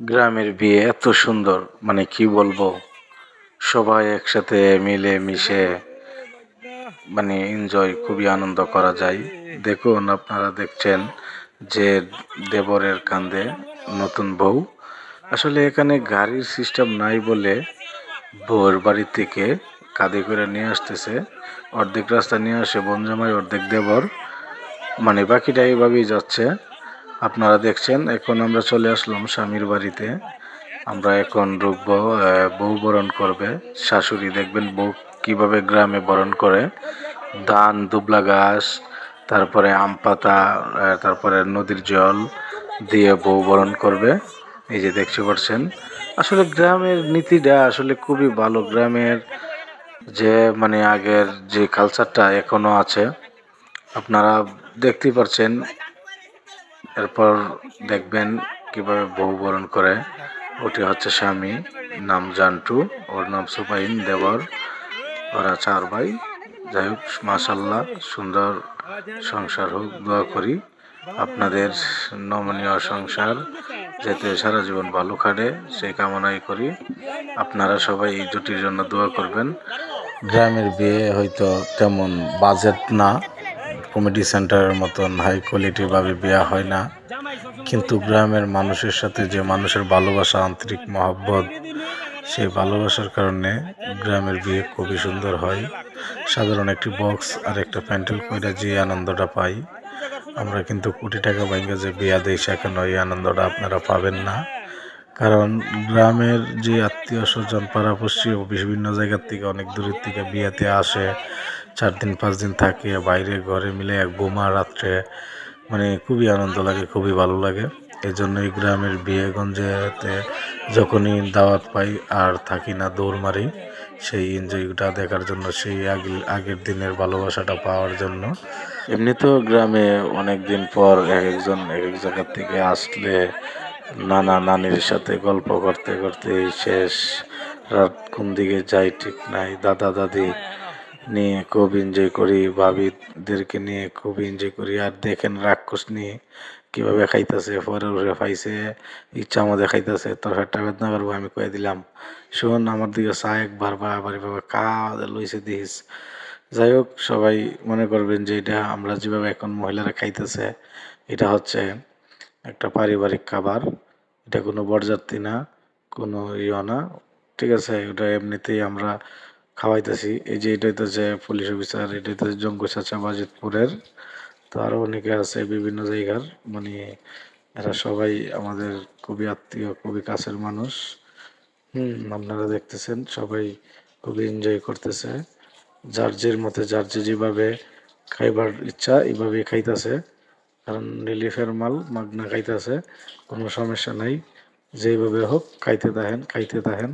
গ্রামের বিয়ে এত সুন্দর মানে কি বলব? সবাই একসাথে মিলে মিশে মানে এনজয় খুবই আনন্দ করা যায়। দেখুন, আপনারা দেখছেন যে দেবরের কান্দে নতুন বউ। আসলে এখানে গাড়ির সিস্টেম নাই বলে বউয়ের বাড়ি থেকে কাঁধে করে নিয়ে আসতেছে। অর্ধেক রাস্তা নিয়ে আসে বনজামাই, অর্ধেক দেবর। মানে বাকিটা এইভাবেই যাচ্ছে। আপনারা দেখছেন, এখন আমরা চলে আসলাম স্বামীর বাড়িতে। আমরা এখন ঢুকবো বউ বরণ করবে। শাশুড়ি দেখবেন বউ কীভাবে গ্রামে বরণ করে। ধান, দুবলা ঘাস তারপরে আম পাতা তারপরে নদীর জল দিয়ে বউ বরণ করবে। এই যে দেখতে পাচ্ছেন, আসলে গ্রামের নীতিটা আসলে খুবই ভালো। গ্রামের যে মানে আগের যে কালচারটা এখনও আছে, আপনারা দেখতেই পাচ্ছেন এরপর দেখবেন কীভাবে বউ বরণ করে। ওটি হচ্ছে স্বামী, নাম জান্টু, ওর নাম সুপাইন দেবর, ওরা চার ভাই। যাই হোক মাসাল্লাহ সুন্দর সংসার হোক, দোয়া করি। আপনাদের নমনীয় সংসার যাতে সারা জীবন ভালো কাটে, সেই কামনাই করি। আপনারা সবাই এই জুটির জন্য দোয়া করবেন। গ্রামের বিয়ে হয়তো তেমন বাজেট না। কমেডি সেন্টারের মতন হাই কোয়ালিটির ভাবে বিয়ে হয় না। কিন্তু গ্রামের মানুষের সাথে যে মানুষের ভালোবাসা, আন্তরিক মহব্বত, সেই ভালোবাসার কারণে গ্রামের বিয়ে খুবই সুন্দর হয়। সাধারণ একটি বক্স আর একটা প্যান্ডেল কইরা যে আনন্দটা পাই। আমরা কিন্তু কোটি টাকা ব্যাংকে যে বিয়া দেই সেখানে ওই আনন্দটা আপনারা পাবেন না। কারণ গ্রামের যে আত্মীয় স্বজন পাড়াপড়শি বিভিন্ন জায়গার থেকে অনেক দূরের থেকে বিয়েতে আসে চার দিন, পাঁচ দিন থাকে, বাইরে, ঘরে মিলে এক বোমা রাত্রে মানে খুবই আনন্দ লাগে, খুবই ভালো লাগে। এই জন্যই গ্রামের বিয়েগঞ্জেতে যখনই দাওয়াত পাই আর থাকি না, দৌড় মারি, সেই এনজয়টা দেখার জন্য, সেই আগে, আগের দিনের ভালোবাসাটা পাওয়ার জন্য। এমনিতেও গ্রামে অনেক দিন পর এক একজন এক এক জায়গার থেকে আসলে নানা নানির সাথে গল্প করতে করতে শেষ, রাত কোন দিকে যাই ঠিক নাই, দাদা, দাদি নিয়ে খুব এনজয় করি, ভাবিদেরকে নিয়ে খুব এনজয় করি। আর দেখেন রাক্ষস নিয়ে কীভাবে খাইতেছে পরে উঠে পাইছে, ইচ্ছা আমাদের খাইতেছে, তোর একটা বেদনা করব আমি কয়ে দিলাম, শোন, আমার দিকে চা একবার বা আবার এভাবে কা লইছে দিস যাই হোক, সবাই মনে করবেন যে এটা আমরা যেভাবে এখন মহিলারা খাইতেছে, এটা হচ্ছে একটা পারিবারিক খাবার। এটা কোনো বরযাত্রী না, কোনো ইয়ে না, ঠিক আছে? ওটা এমনিতেই আমরা খাওয়াইতেছি। এই যে এটা হচ্ছে পুলিশ অফিসার, এটা হচ্ছে জঙ্গু চাচা বাজিতপুরের। তো আরও অনেকে আছে বিভিন্ন জায়গার। মানে এরা সবাই আমাদের খুবই আত্মীয়, খুবই কাছের মানুষ। হুম, আপনারা দেখতেছেন, সবাই খুবই এনজয় করতেছে। যার যের মতে, যার যে যেভাবে খাইবার ইচ্ছা এইভাবে খাইতেছে। কারণ রিলিফের মাল মাগনা খাইতেছে, কোনো সমস্যা নাই। যেইভাবে হোক, খাইতে থাকেন খাইতে থাকেন।